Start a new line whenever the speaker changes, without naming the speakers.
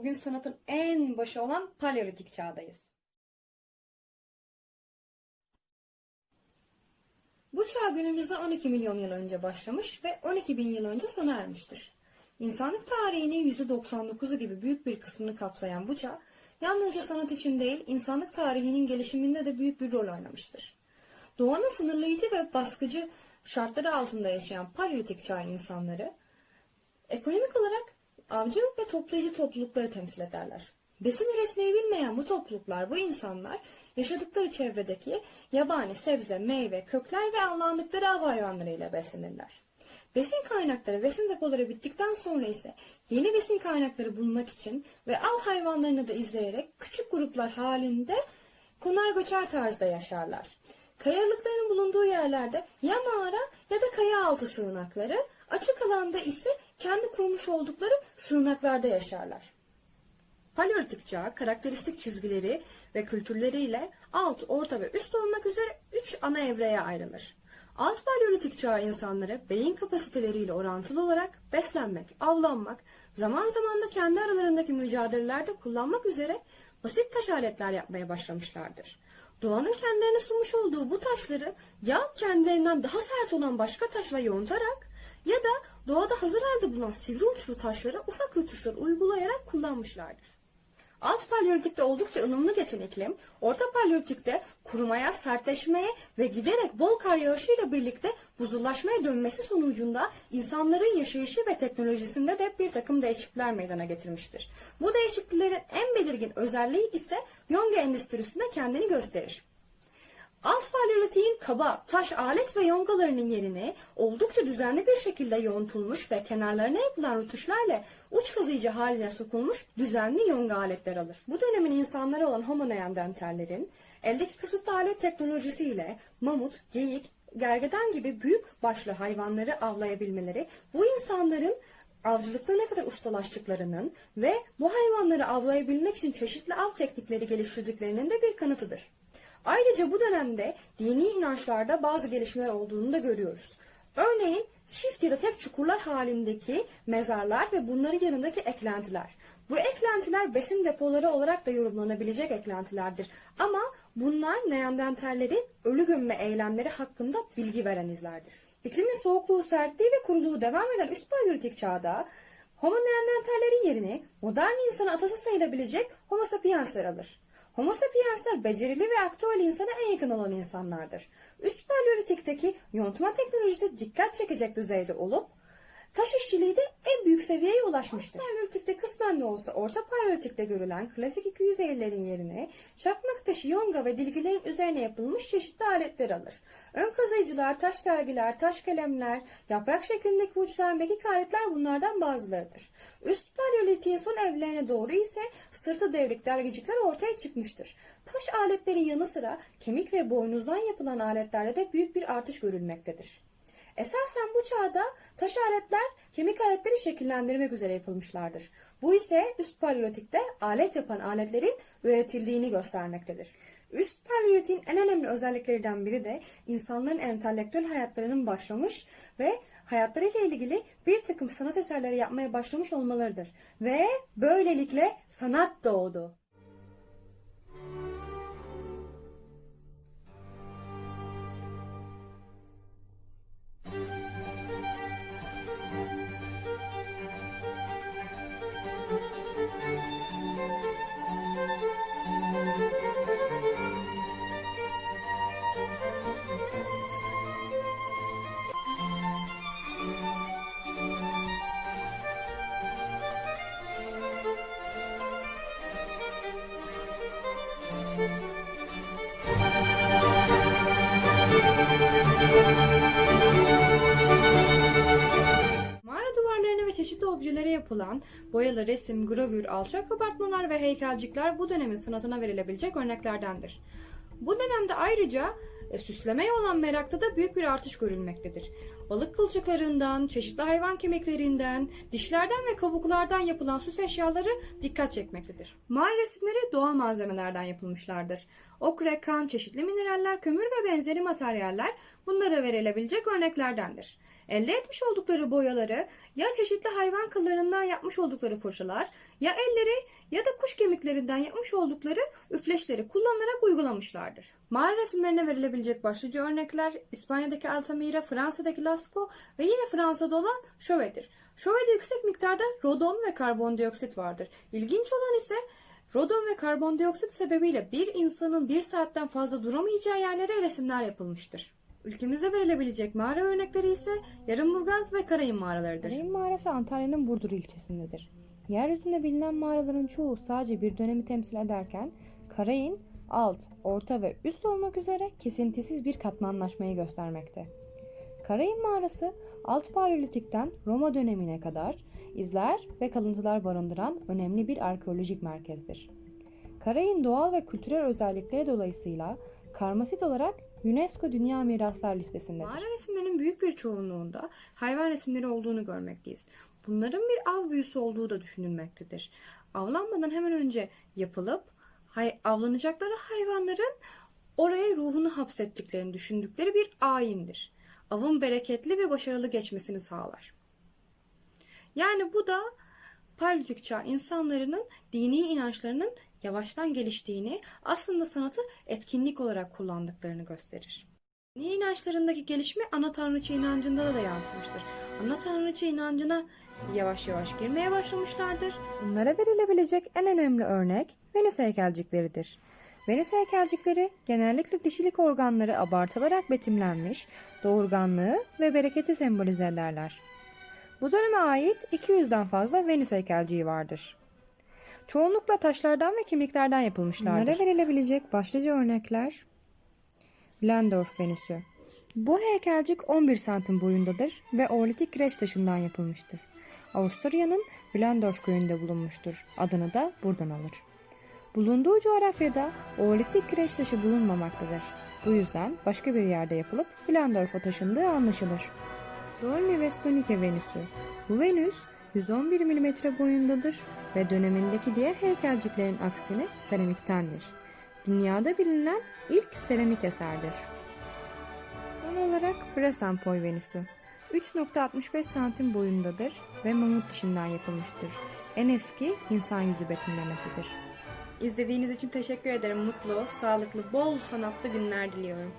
Bugün sanatın en başı olan Paleolitik çağdayız. Bu çağ günümüzde 12 milyon yıl önce başlamış ve 12 bin yıl önce sona ermiştir. İnsanlık tarihinin %99'u gibi büyük bir kısmını kapsayan bu çağ, yalnızca sanat için değil, insanlık tarihinin gelişiminde de büyük bir rol oynamıştır. Doğanın sınırlayıcı ve baskıcı şartları altında yaşayan Paleolitik çağ insanları, ekonomik olarak avcı ve toplayıcı toplulukları temsil ederler. Besin üretmeyi bilmeyen bu topluluklar, bu insanlar yaşadıkları çevredeki yabani sebze, meyve, kökler ve avlandıkları av hayvanlarıyla beslenirler. Besin kaynakları, besin depoları bittikten sonra ise yeni besin kaynakları bulmak için ve av hayvanlarını da izleyerek küçük gruplar halinde konar göçer tarzda yaşarlar. Kayalıkların bulunduğu yerlerde ya mağara ya da kaya altı sığınakları, açık alanda ise kendi kurmuş oldukları sığınaklarda yaşarlar. Paleolitik çağ karakteristik çizgileri ve kültürleriyle alt, orta ve üst olmak üzere üç ana evreye ayrılır. Alt paleolitik çağ insanları beyin kapasiteleriyle orantılı olarak beslenmek, avlanmak, zaman zaman da kendi aralarındaki mücadelelerde kullanmak üzere basit taş aletler yapmaya başlamışlardır. Doğanın kendilerine sunmuş olduğu bu taşları ya kendilerinden daha sert olan başka taşla yontarak ya da doğada hazır halde bulunan sivri uçlu taşlara ufak rötuşlar uygulayarak kullanmışlardır. Alt paleolitikte oldukça ılımlı geçen iklim, orta paleolitikte kurumaya, sertleşmeye ve giderek bol kar yağışıyla birlikte buzullaşmaya dönmesi sonucunda insanların yaşayışı ve teknolojisinde de bir takım değişiklikler meydana getirmiştir. Bu değişikliklerin en belirgin özelliği ise yonga endüstrisinde kendini gösterir. Alt paleolitiğin kaba, taş alet ve yongalarının yerine oldukça düzenli bir şekilde yontulmuş ve kenarlarına yapılan rötuşlarla uç kazıyıcı haline sokulmuş düzenli yonga aletler alır. Bu dönemin insanları olan Homo neandertallerin eldeki kısıtlı alet teknolojisiyle mamut, geyik, gergedan gibi büyük başlı hayvanları avlayabilmeleri bu insanların avcılıkta ne kadar ustalaştıklarının ve bu hayvanları avlayabilmek için çeşitli av teknikleri geliştirdiklerinin de bir kanıtıdır. Ayrıca bu dönemde dini inançlarda bazı gelişmeler olduğunu da görüyoruz. Örneğin çift ya da tek çukurlar halindeki mezarlar ve bunların yanındaki eklentiler. Bu eklentiler besin depoları olarak da yorumlanabilecek eklentilerdir. Ama bunlar Neandertallerin ölü gömme eylemleri hakkında bilgi veren izlerdir. İklimin soğukluğu, sertliği ve kuruluğu devam eden üst paleolitik çağda Homo neandertallerin yerini modern insanın atası sayılabilecek Homo sapiensler alır. Homo sapiensler becerili ve aktüel insana en yakın olan insanlardır. Üst paleolitikteki yontma teknolojisi dikkat çekecek düzeyde olup taş işçiliği de en büyük seviyeye ulaşmıştır. Paleolitikte kısmen de olsa orta paleolitikte görülen klasik 250'lerin yerine çakmak taşı, yonga ve dilgilerin üzerine yapılmış çeşitli aletler alır. Ön kazıyıcılar, taş dergiler, taş kalemler, yaprak şeklindeki uçlar, mekik aletler bunlardan bazılarıdır. Üst paleolitiğin son evlerine doğru ise sırtı devrik dergicikler ortaya çıkmıştır. Taş aletlerin yanı sıra kemik ve boynuzdan yapılan aletlerde de büyük bir artış görülmektedir. Esasen bu çağda taş aletler kemik aletleri şekillendirmek üzere yapılmışlardır. Bu ise üst paleolitikte alet yapan aletlerin üretildiğini göstermektedir. Üst paleolitin en önemli özelliklerinden biri de insanların entelektüel hayatlarının başlamış ve hayatlarıyla ilgili bir takım sanat eserleri yapmaya başlamış olmalarıdır. Ve böylelikle sanat doğdu. Yapılan boyalı resim, gravür, alçak kabartmalar ve heykelcikler bu dönemin sanatına verilebilecek örneklerdendir. Bu dönemde ayrıca e, süslemeye olan merakta da büyük bir artış görülmektedir. balık kılçıklarından, çeşitli hayvan kemiklerinden, dişlerden ve kabuklardan yapılan süs eşyaları dikkat çekmektedir. Mağara resimleri doğal malzemelerden yapılmışlardır. Okre, kan, çeşitli mineraller, kömür ve benzeri materyaller bunlara verilebilecek örneklerdendir. Elde etmiş oldukları boyaları ya çeşitli hayvan kıllarından yapmış oldukları fırçalar ya elleri ya da kuş kemiklerinden yapmış oldukları üfleşleri kullanarak uygulamışlardır. Mağara resimlerine verilebilecek başlıca örnekler İspanya'daki Altamira, Fransa'daki Lascaux ve yine Fransa'da olan Chauvet'tir. Chauvet'de yüksek miktarda rodon ve karbondioksit vardır. İlginç olan ise rodon ve karbondioksit sebebiyle bir insanın bir saatten fazla duramayacağı yerlere resimler yapılmıştır. Ülkemizde verilebilecek mağara örnekleri ise Yarımburgaz ve Karayın mağaralarıdır.
Karayın mağarası Antalya'nın Burdur ilçesindedir. Yeryüzünde bilinen mağaraların çoğu sadece bir dönemi temsil ederken Karayın alt, orta ve üst olmak üzere kesintisiz bir katmanlaşmayı göstermekte. Karayın mağarası alt paleolitikten Roma dönemine kadar izler ve kalıntılar barındıran önemli bir arkeolojik merkezdir. Karayın doğal ve kültürel özellikleri dolayısıyla karmasit olarak UNESCO Dünya Miraslar listesindedir.
Mağara resimlerinin büyük bir çoğunluğunda hayvan resimleri olduğunu görmekteyiz. Bunların bir av büyüsü olduğu da düşünülmektedir. Avlanmadan hemen önce yapılıp hay- avlanacakları hayvanların oraya ruhunu hapsettiklerini düşündükleri bir ayindir. Avın bereketli ve başarılı geçmesini sağlar. Yani bu da Paleolitik çağ insanların dini inançlarının yavaştan geliştiğini, aslında sanatı etkinlik olarak kullandıklarını gösterir. Dini inançlarındaki gelişme ana tanrıçı inancında da yansımıştır. Ana tanrıçı inancına yavaş yavaş girmeye başlamışlardır.
Bunlara verilebilecek en önemli örnek Venüs heykelcikleridir. Venüs heykelcikleri genellikle dişilik organları abartılarak betimlenmiş, doğurganlığı ve bereketi sembolize ederler. Bu döneme ait 200'den fazla Venüs heykelciği vardır. Çoğunlukla taşlardan ve kemiklerden yapılmışlardır. Bunlara verilebilecek başlıca örnekler Landorf Venüsü. Bu heykelcik 11 santim boyundadır ve Oolitik kireç taşından yapılmıştır. Avusturya'nın Blandorf köyünde bulunmuştur. Adını da buradan alır. Bulunduğu coğrafyada Oolitik kireç taşı bulunmamaktadır. Bu yüzden başka bir yerde yapılıp Blandorf'a taşındığı anlaşılır. Dolny Vestonike Venüsü. Bu Venüs 111 mm boyundadır ve dönemindeki diğer heykelciklerin aksine seramiktendir. Dünyada bilinen ilk seramik eserdir. Son olarak Bresampoy Venüsü. 3.65 santim boyundadır ve mamut dişinden yapılmıştır. En eski insan yüzü betimlemesidir.
İzlediğiniz için teşekkür ederim. Mutlu, sağlıklı, bol sanatlı günler diliyorum.